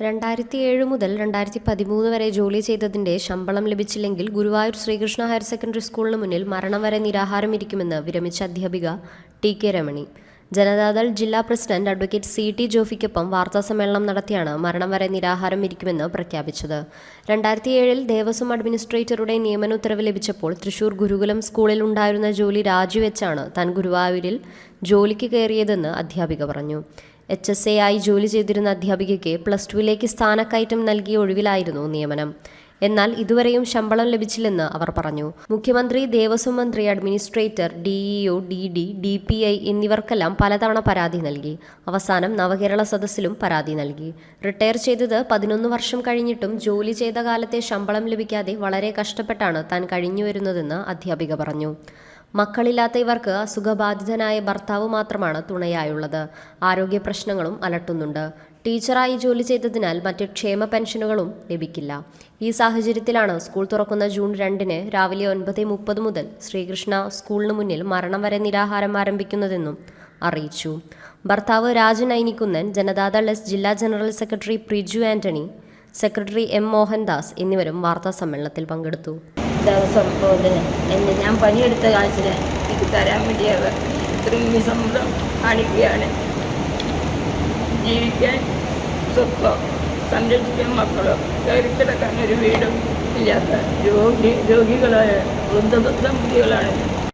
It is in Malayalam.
രണ്ടായിരത്തി ഏഴ് മുതൽ രണ്ടായിരത്തി പതിമൂന്ന് വരെ ജോലി ചെയ്തതിന്റെ ശമ്പളം ലഭിച്ചില്ലെങ്കിൽ ഗുരുവായൂർ ശ്രീകൃഷ്ണ ഹയർ സെക്കൻഡറി സ്കൂളിന് മുന്നിൽ മരണം വരെ നിരാഹാരം ഇരിക്കുമെന്ന് വിരമിച്ച അധ്യാപിക ടി കെ രമണി. ജനതാദൾ ജില്ലാ പ്രസിഡന്റ് അഡ്വക്കേറ്റ് സി ടി ജോഫിക്കൊപ്പം വാർത്താസമ്മേളനം നടത്തിയാണ് മരണം വരെ നിരാഹാരം ഇരിക്കുമെന്ന് പ്രഖ്യാപിച്ചത്. രണ്ടായിരത്തി ഏഴിൽ ദേവസ്വം അഡ്മിനിസ്ട്രേറ്ററുടെ നിയമന ഉത്തരവ് ലഭിച്ചപ്പോൾ തൃശൂർ ഗുരുകുലം സ്കൂളിൽ ഉണ്ടായിരുന്ന ജോലി രാജിവെച്ചാണ് താൻ ഗുരുവായൂരിൽ ജോലിക്ക് കയറിയതെന്ന് അധ്യാപിക പറഞ്ഞു. എച്ച് എസ് എ ആയി ജോലി ചെയ്തിരുന്ന അധ്യാപികയ്ക്ക് പ്ലസ് ടുവിലേക്ക് സ്ഥാനക്കയറ്റം നൽകിയ ഒഴിവിലായിരുന്നു നിയമനം. എന്നാൽ ഇതുവരെയും ശമ്പളം ലഭിച്ചില്ലെന്ന് അവർ പറഞ്ഞു. മുഖ്യമന്ത്രി ദേവസ്വം മന്ത്രി administrator DEO D D D P I എന്നിവർക്കെല്ലാം പലതവണ പരാതി നൽകി. അവസാനം നവകേരള സദസ്സിലും പരാതി നൽകി. റിട്ടയർ ചെയ്തത് പതിനൊന്ന് വർഷം കഴിഞ്ഞിട്ടും ജോലി ചെയ്ത കാലത്തെ ശമ്പളം ലഭിക്കാതെ വളരെ കഷ്ടപ്പെട്ടാണ് താൻ കഴിഞ്ഞു വരുന്നതെന്ന് അധ്യാപിക പറഞ്ഞു. മക്കളില്ലാത്ത ഇവർക്ക് അസുഖബാധിതനായ ഭർത്താവ് മാത്രമാണ് തുണയായുള്ളത്. ആരോഗ്യ പ്രശ്നങ്ങളും അലട്ടുന്നുണ്ട്. ടീച്ചറായി ജോലി ചെയ്തതിനാൽ മറ്റ് ക്ഷേമ പെൻഷനുകളും ലഭിക്കില്ല. ഈ സാഹചര്യത്തിലാണ് സ്കൂൾ തുറക്കുന്ന ജൂൺ രണ്ടിന് രാവിലെ ഒൻപത് മുപ്പത് മുതൽ ശ്രീകൃഷ്ണ സ്കൂളിന് മുന്നിൽ മരണം വരെ നിരാഹാരം ആരംഭിക്കുന്നതെന്നും അറിയിച്ചു. ഭർത്താവ് രാജൻ ഐനിക്കുന്നൻ ജനതാദൾ എസ് ജില്ലാ general secretary Priju Antony secretary M Mohandas എന്നിവരും വാർത്താ സമ്മേളനത്തിൽ പങ്കെടുത്തു. ദിവസം ബോർഡിന് എന്നെ ഞാൻ പണിയെടുത്ത കാശിന് എനിക്ക് തരാൻ വേണ്ടി അവർ ഇത്രയും നിസമ്മതം കാണിക്കുകയാണ്. ജീവിക്കാൻ സ്വത്തം സംരക്ഷിക്കാൻ മക്കളോ കയറിക്കിടക്കാൻ ഒരു വീടും ഇല്ലാത്ത രോഗി രോഗികളായ വൃദ്ധ ദമ്പതികളാണ്